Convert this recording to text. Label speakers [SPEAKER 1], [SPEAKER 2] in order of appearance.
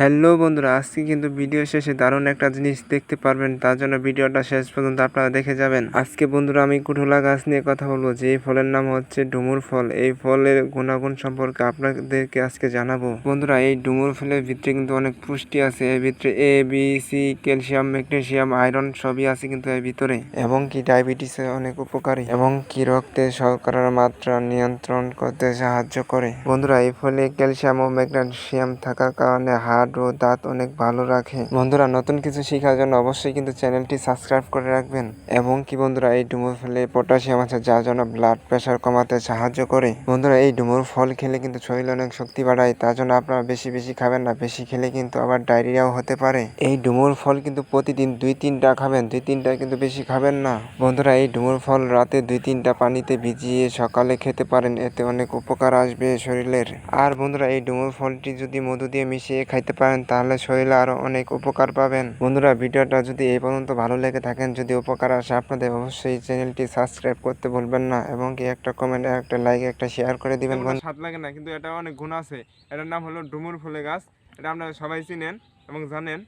[SPEAKER 1] Hello বন্ধুরা, আজকে কিন্তু ভিডিও শেষে দারুণ একটা জিনিস দেখতে পারবেন, তার জন্য ভিডিওটা শেষ পর্যন্ত আপনারা দেখে যাবেন। আজকে বন্ধুরা আমি কুঠোলা গাছ নিয়ে কথা বলব যে ফলের নাম হচ্ছে ডুমুর ফল। এই ফলের গুণাগুণ সম্পর্কে আপনাদেরকে আজকে জানাব। বন্ধুরা, এই ডুমুর ফলের ভিতরে কিন্তু অনেক পুষ্টি আছে, এর ভিতরে A B C calcium magnesium iron সবই আছে কিন্তু এর ভিতরে। এবং কি ডায়াবেটিসে অনেক উপকারী, এবং কি রক্তে শর্করার মাত্রা নিয়ন্ত্রণ করতে সাহায্য করে। বন্ধুরা, এই ফলে ক্যালসিয়াম ও ম্যাগনেসিয়াম থাকার কারণে হাড় ও দাঁত অনেক ভালো রাখে। বন্ধুরা, নতুন কিছু শেখার জন্য অবশ্যই কিন্তু চ্যানেলটি সাবস্ক্রাইব করে রাখবেন। এবং কি বন্ধুরা, এই ডুমুর ফলে পটাশিয়াম আছে যার জন্য ব্লাড প্রেশার কমাতে সাহায্য করে। বন্ধুরা, এই ডুমুর ফল খেলে কিন্তু শরীরে অনেক শক্তি বাড়ায়, তার জন্য আপনারা বেশি বেশি খাবেন না, বেশি খেলে কিন্তু আবার ডায়রিয়াও হতে পারে। এই ডুমুর ফল কিন্তু প্রতিদিন দুই তিনটা খাবেন, দুই তিনটা কিন্তু বেশি খাবেন না। বন্ধুরা, এই ডুমুর ফল রাতে দুই তিনটা পানিতে ভিজিয়ে সকালে খেতে পারেন, এতে অনেক উপকার আসবে শরীরের। আর বন্ধুরা, এই ডুমুর ফলটি যদি মধু দিয়ে মিশিয়ে খাইতে পারেন তাহলে শরীরে আরও অনেক উপকার পাবেন। বন্ধুরা ভিডিওটা যদি এই পর্যন্ত ভালো লেগে থাকেন যদি উপকার আসে আপনাদের অবশ্যই চ্যানেলটি সাবস্ক্রাইব করতে ভুলবেন না এবং কি একটা কমেন্ট একটা লাইক একটা শেয়ার করে দিবেন
[SPEAKER 2] স্বাদ লাগে না কিন্তু এটা অনেক গুণ আছে। এটার নাম হলো ডুমুর ফুলে গাছ। এটা আপনারা সবাই চিনেন এবং জানেন।